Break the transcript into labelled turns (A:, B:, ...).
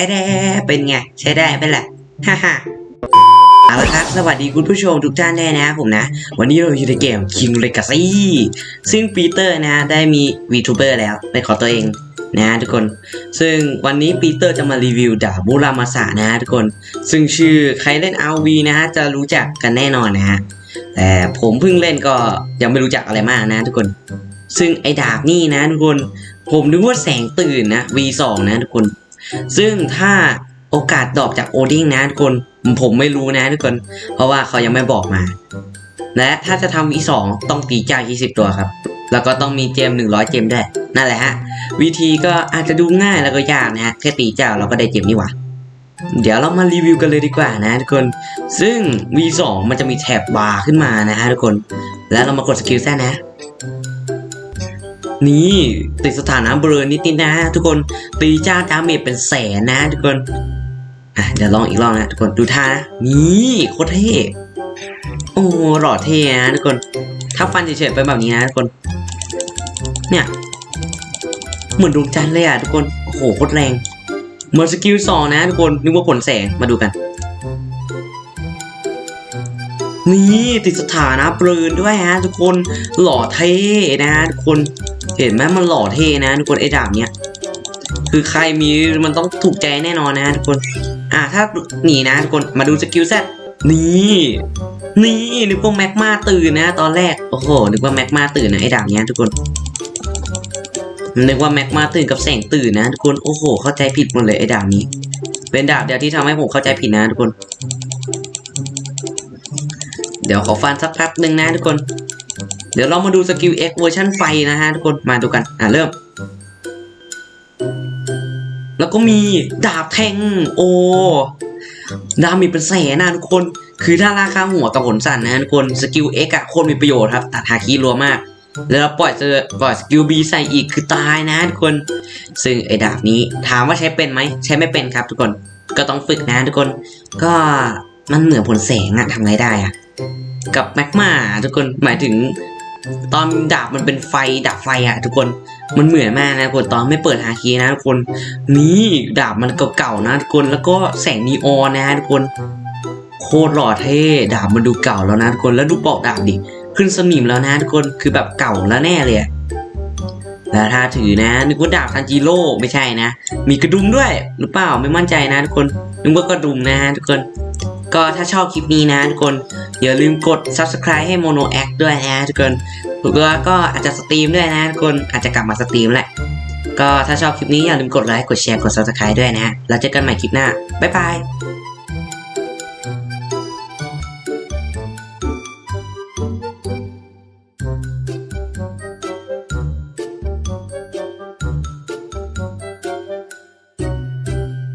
A: อ้แด้เป็นไง ใช้ได้ไหมล่ะฮ่าฮ่าเอาละครับ สวัสดีคุณผู้ชมทุกท่านแน่นะผมนะ วันนี้เราอยู่ในเกม King Legacy ซึ่งปีเตอร์นะได้มี VTuber แล้วเป็นของตัวเองนะทุกคน ซึ่งวันนี้ปีเตอร์จะมารีวิวดาบูรามาสะนะทุกคน ซึ่งชื่อใครเล่น RV นะฮะจะรู้จักกันแน่นอนนะฮะ แต่ผมเพิ่งเล่นก็ยังไม่รู้จักอะไรมากนะทุกคน ซึ่งไอ้ดาบนี่นะทุกคน ผมนึกว่าแสงตื่นนะ V2 นะทุกคน ซึ่งถ้าโอกาสดรอปจากโอดิ้งนะทุกคนผมไม่รู้นะทุกคน เพราะว่าเขายังไม่บอกมา และถ้าจะทำ V2 ต้องตีเจ้า20ตัวครับ แล้วก็ต้องมีเจม100เจมด้วยนั่นแหละฮะ วิธีก็อาจจะดูง่ายแล้วก็ยากนะฮะแค่ตีเจ้าเราก็ได้เจมนี่หว่าเดี๋ยวเรามารีวิวกันเลยดีกว่านะทุกคน ซึ่ง V2 มันจะมีแถบบาร์ขึ้นมานะฮะทุกคน แล้วเรามากดสกิลแซ่นะ นี่ติดสถานะเบลอนิดนิดนะ ทุกคนตีจ้าดาเมจเป็นแสนนะ ทุกคนอะเดี๋ยวลองอีกรอบนะทุกคนดูท่านะนี่โคตรเท่โอ้หล่อเท่นะทุกคน ถ้าฟันเฉยๆไปแบบนี้นะทุกคน เนี่ย เหมือนดวงจันทร์เลยอะทุกคนโอ้โหโคตรแรงเหมือนสกิลสองนะทุกคนนึกว่าผลแสงมาดูกัน นี่ติดสถานะปลืนด้วยฮะ ทุกคนหล่อเท่นะฮะทุกคนเห็นไหมมันหล่อเท่นะทุกคนไอ้ดาบเนี้ยคือใครมีมันต้องถูกใจแน่นอนนะทุกคน อ่าถ้าหนีนะทุกคนมาดูสกิลแซดนี่นี่นึกว่าแม็กมาตื่นนะ ตอนแรกโอ้โหนึกว่าแม็กมาตื่นนะไอ้ดาบเนี้ยทุกคนนึกว่าแม็กมาตื่นกับแสงตื่นนะทุกคนโอ้โห เข้าใจผิดหมดเลยไอ้ดาบนี้ เป็นดาบเดียวที่ทำให้ผมเข้าใจผิดนะทุกคน ดี๋ยวขอฟันสักแป๊บหนึ่งนะทุกคน เดี๋ยวเรามาดูสกิล X เวอร์ชันไฟนะฮะทุกคน มาดูกัน อะเริ่ม แล้วก็มีดาบแทงโอ้ดาบมีเป็นแสนนะทุกคน คือถ้าราคาหัวกับผลสั่นนะทุกคน สกิล X อะโคตรมีประโยชน์ครับ ตัดหาคีรัวมาก แล้วเราปล่อยเจอปล่อยสกิล B ใส่อีกคือตายนะทุกคน ซึ่งไอ้ดาบนี้ถามว่าใช้เป็นไหม ใช้ไม่เป็นครับทุกคน ก็ต้องฝึกนะทุกคน ก็มันเหมือนผลแสงอะทำไงได้อะ กับแมกมาทุกคนหมายถึง ตอนดาบมันเป็นไฟดับไฟอะทุกคนมันเหมือนมากนะทุกคนตอนไม่เปิดฮาคีนะทุกคนนี่ดาบมันเก่าๆนะทุกคนแล้วก็แสงนีออนนะทุกคนโคตรหล่อเท่ดาบมันดูเก่าแล้วนะทุกคนแล้วดูปอกดาบดิขึ้นสนิมแล้วนะทุกคนคือแบบเก่าแล้วแน่เลยอะแล้วถ้าถือนะนึกว่าดาบทันจิโร่ไม่ใช่นะ มีกระดุมด้วยหรือเปล่าไม่มั่นใจนะทุกคนนึกว่ากระดุมนะฮะทุกคน ก็ถ้าชอบคลิปนี้นะทุกคนอย่าลืมกด subscribe ให้ Mono Act ด้วยนะทุกคนแล้วก็อาจจะสตรีมด้วยนะทุกคนอาจจะกลับมาสตรีมแหละก็ถ้าชอบคลิปนี้อย่าลืมกดไลค์กดแชร์กด subscribe ด้วยนะฮะแล้วเจอกันใหม่คลิปหน้าบ๊ายบาย